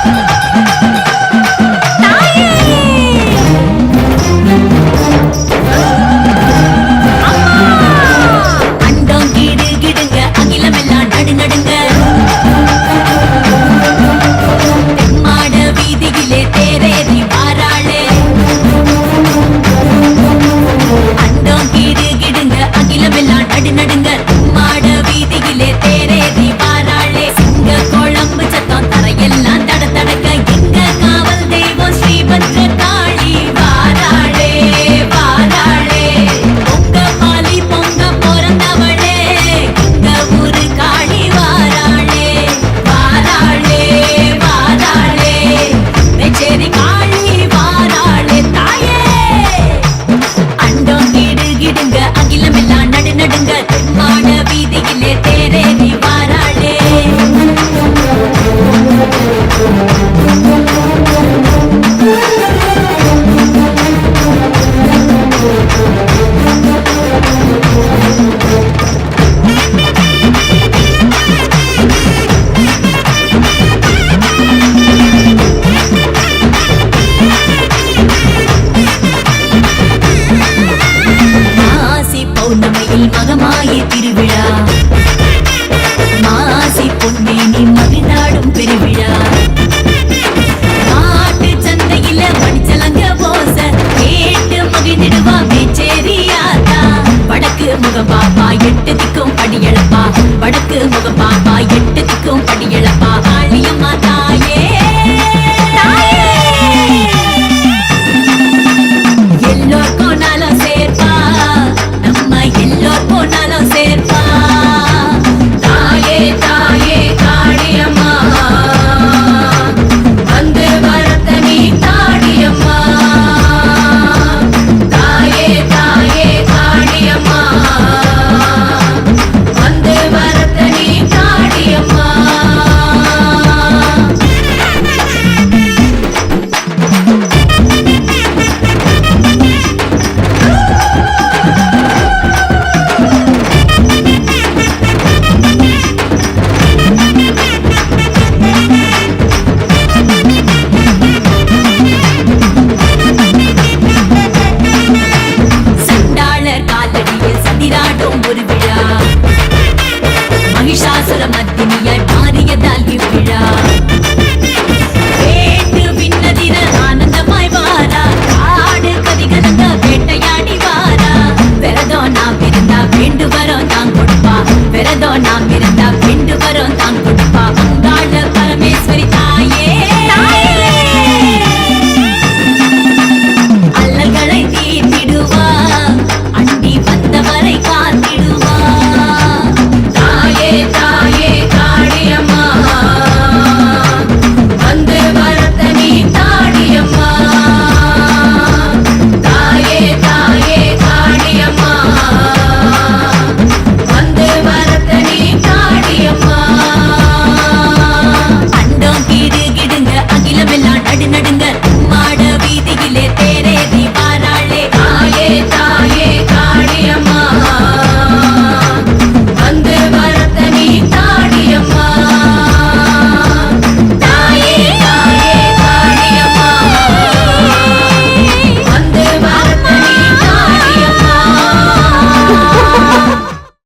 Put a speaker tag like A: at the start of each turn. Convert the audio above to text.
A: Thank you. மிதிக்கும் அடியளப்பா வடக்கு முகப்பாப்பா துணியாய் மாறியதால் இவ்விழா. நாம் இருந்தா வேண்டு வரோம் தான் கொடுப்பா. விரதோ நாம் இருந்தா வேண்டு வரோம் தான் கொடுப்பா.